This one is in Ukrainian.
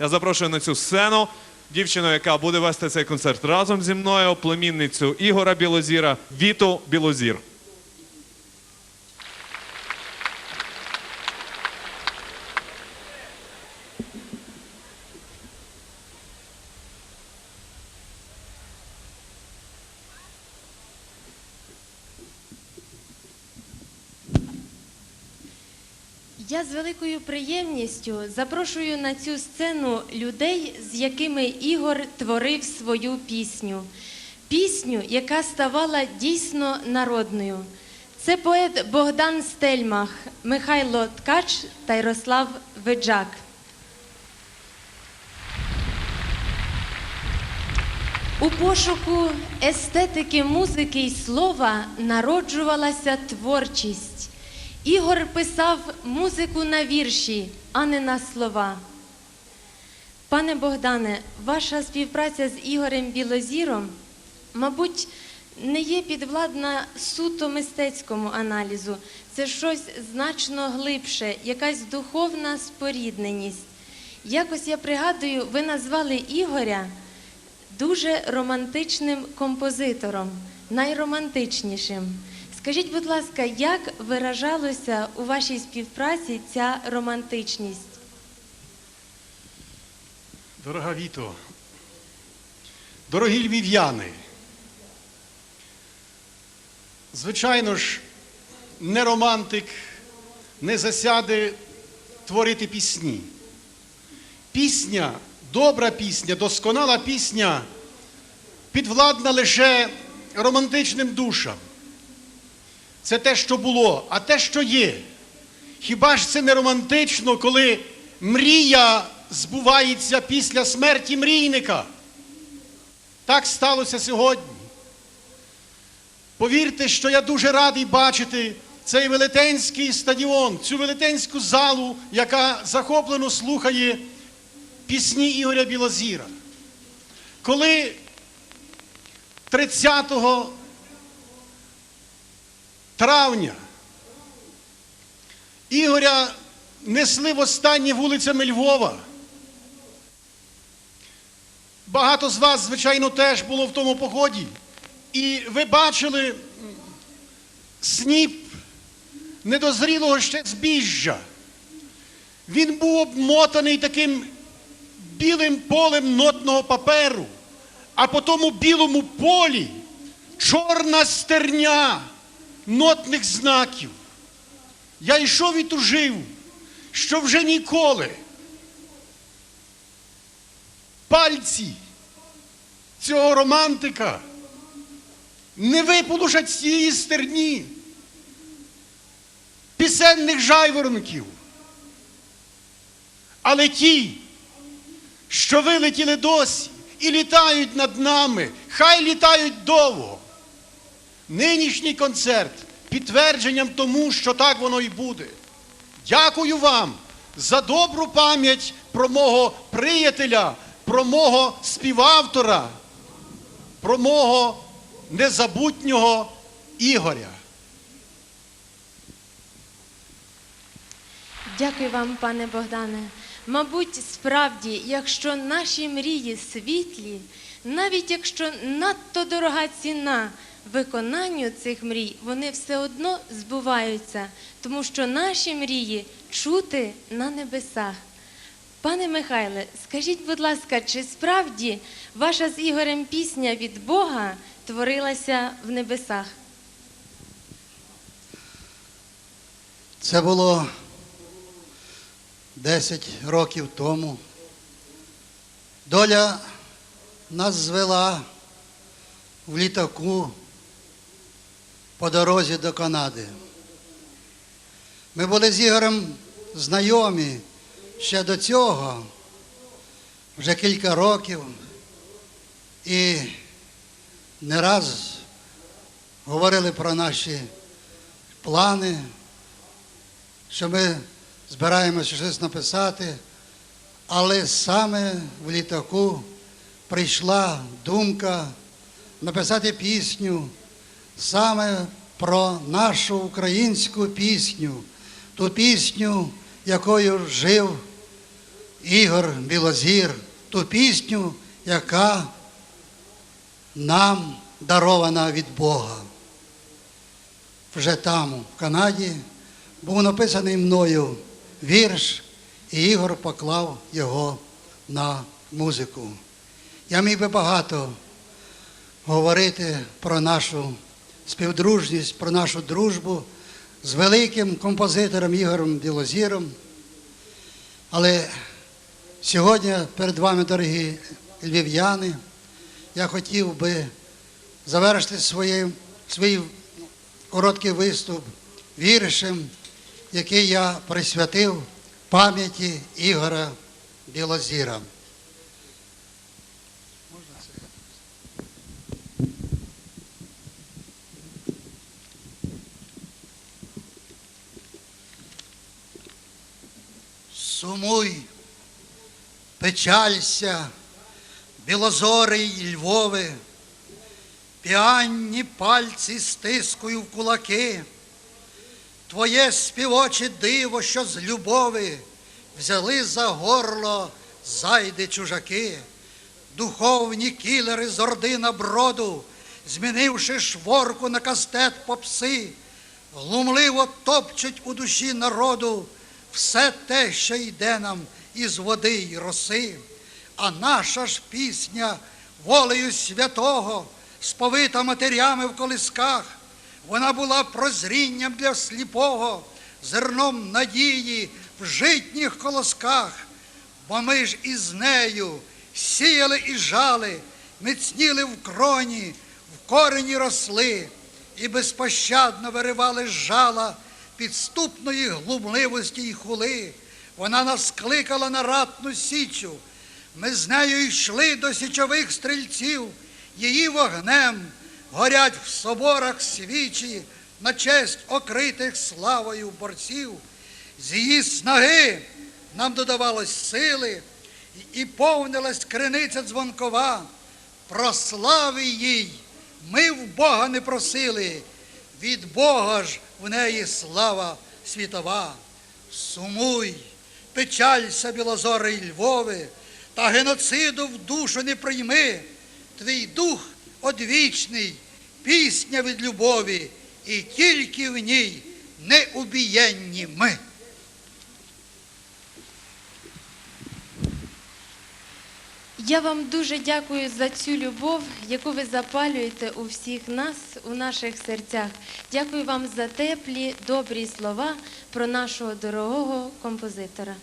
Я запрошую на цю сцену дівчину, яка буде вести цей концерт разом зі мною, племінницю Ігора Білозіра, Віту Білозір. Я з великою приємністю запрошую на цю сцену людей, з якими Ігор творив свою пісню. Пісню, яка ставала дійсно народною. Це поет Богдан Стельмах, Михайло Ткач та Ярослав Виджак. У пошуку естетики музики й слова народжувалася творчість. Ігор писав музику на вірші, а не на слова. Пане Богдане, ваша співпраця з Ігорем Білозіром, мабуть, не є підвладна суто мистецькому аналізу. Це щось значно глибше, якась духовна спорідненість. Якось я пригадую, ви назвали Ігоря дуже романтичним композитором, найромантичнішим. Скажіть, будь ласка, як виражалося у вашій співпраці ця романтичність? Дорога Віто, дорогі львів'яни, звичайно ж, не романтик не засяде творити пісні. Пісня, добра пісня, досконала пісня підвладна лише романтичним душам. Це те, що було, а те, що є. Хіба ж це не романтично, коли мрія збувається після смерті мрійника? Так сталося сьогодні. Повірте, що я дуже радий бачити цей велетенський стадіон, цю велетенську залу, яка захоплено слухає пісні Ігоря Білозіра. Коли 30 травня Ігоря несли в останні вулицями Львова. Багато з вас, звичайно, теж було в тому поході. І ви бачили сніп недозрілого ще збіжжя. Він був обмотаний таким білим полем нотного паперу, а по тому білому полі чорна стерня нотних знаків. Я йшов і тужив, що вже ніколи пальці цього романтика не виполушать з цієї стерні пісенних жайворонків. Але ті, що вилетіли досі і літають над нами, хай літають довго. Нинішній концерт підтвердженням тому, що так воно і буде. Дякую вам за добру пам'ять про мого приятеля, про мого співавтора, про мого незабутнього Ігоря. Дякую вам, пане Богдане. Мабуть, справді, якщо наші мрії світлі, навіть якщо надто дорога ціна виконанню цих мрій, вони все одно збуваються, тому що наші мрії чути на небесах. Пане Михайле, скажіть, будь ласка, чи справді ваша з Ігорем пісня від Бога творилася в небесах? Це було 10 років тому. Доля нас звела в літаку по дорозі до Канади. Ми були з Ігорем знайомі ще до цього, вже кілька років, і не раз говорили про наші плани, що ми збираємося щось написати, але саме в літаку прийшла думка написати пісню саме про нашу українську пісню, ту пісню, якою жив Ігор Білозір ту пісню, яка нам дарована від Бога. Вже там, в Канаді, був написаний мною вірш, і Ігор поклав його на музику. Я міг би багато говорити про нашу співдружність, про нашу дружбу з великим композитором Ігорем Білозіром. Але сьогодні перед вами, дорогі львів'яни, я хотів би завершити своє, свій короткий виступ віршем, який я присвятив пам'яті Ігора Білозіра. Сумуй, печалься, білозорий Львове, піанні пальці стискую в кулаки, твоє співоче диво, що з любови взяли за горло зайди чужаки, духовні кілери з ордина броду, змінивши шворку на кастет попси, глумливо топчуть у душі народу. Все те, що йде нам із води й роси, а наша ж пісня волею святого, сповита матерями в колисках, вона була прозрінням для сліпого, зерном надії в житніх колосках, бо ми ж із нею сіяли і жали, міцніли в кроні, в корені росли і безпощадно виривали жала підступної глумливості й хули. Вона нас кликала на ратну січу. Ми з нею йшли до січових стрільців, її вогнем горять в соборах свічі на честь окритих славою борців. З її снаги нам додавалось сили, і повнилась криниця дзвонкова. Прослави їй ми в Бога не просили, від Бога ж в неї слава світова. Сумуй, печалься, білозорий Львови, та геноциду в душу не прийми. Твій дух одвічний, пісня від любові, і тільки в ній неубієнні ми. Я вам дуже дякую за цю любов, яку ви запалюєте у всіх нас, у наших серцях. Дякую вам за теплі, добрі слова про нашого дорогого композитора.